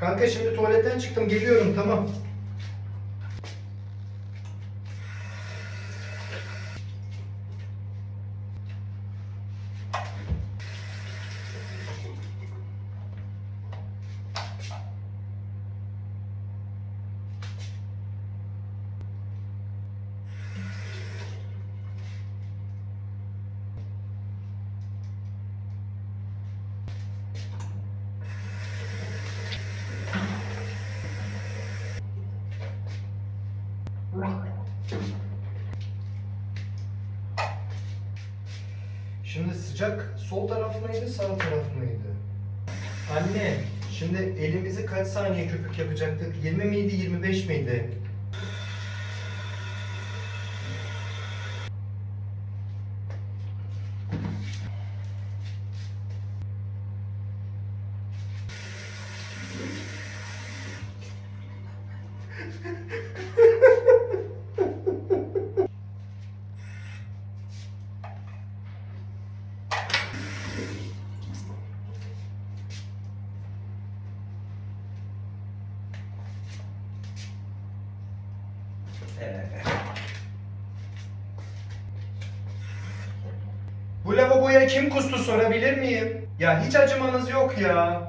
Kanka şimdi tuvaletten çıktım geliyorum tamam. Şimdi sıcak sol taraf mıydı sağ taraf mıydı? Anne şimdi elimizi kaç saniye köpük yapacaktık? 20 miydi 25 miydi? Bu lavaboya kim kustu sorabilir miyim? Ya hiç acımanız yok ya.